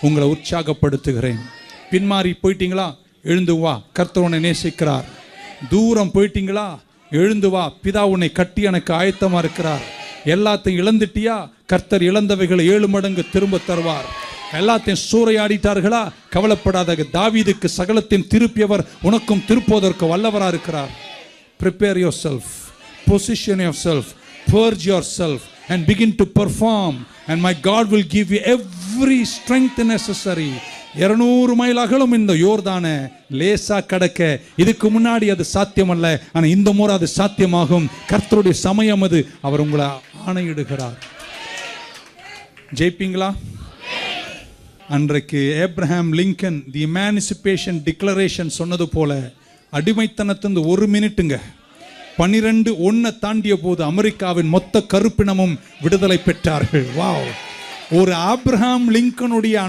உங்களை உற்சாகப்படுத்துகிறேன். பின்மாறி போயிட்டீங்களா? எழுந்து வா. கர்த்தர் உன்னை நேசிக்கிறார். தூரம் போயிட்டீங்களா? எழுந்து வா. பிதா உன்னை கட்டி எனக்கு ஆயத்தமாக இருக்கிறார். எல்லாத்தையும் இழந்துட்டியா? கர்த்தர் இழந்தவைகளை ஏழு மடங்கு திரும்ப தருவார். எல்லாத்தையும் சூறையாடிட்டார்களா? கவலைப்படாத. தாவீதுக்கு சகலத்தையும் திருப்பியவர் உனக்கும் திருப்போதற்கு வல்லவராக இருக்கிறார் prepare yourself position yourself yourself. Yourself and begin to perform. And my god will give you every strength necessary. இருநூறு மைல் அகலும் இந்த யோர்தான லேசா கடக்க. இதுக்கு முன்னாடி அது சாத்தியம் அல்ல ஆனா இந்த முறை அது சாத்தியமாகும். கர்த்தருடைய சமயம் அது. அவர் உங்களை ஆணையிடுகிறார். ஜெயிப்பீங்களா? அன்றைக்கு Abraham Lincoln the emancipation declaration சொன்னது போல அடிமைத்தனத்திலிருந்து ஒரு மினிட்டுங்க பனிரெண்டு ஒன்றை தாண்டிய போது அமெரிக்காவின் மொத்த கருப்பினமும் விடுதலை பெற்றார்கள். வாவ் ஒரு ஆப்ரஹாம் லிங்கனுடைய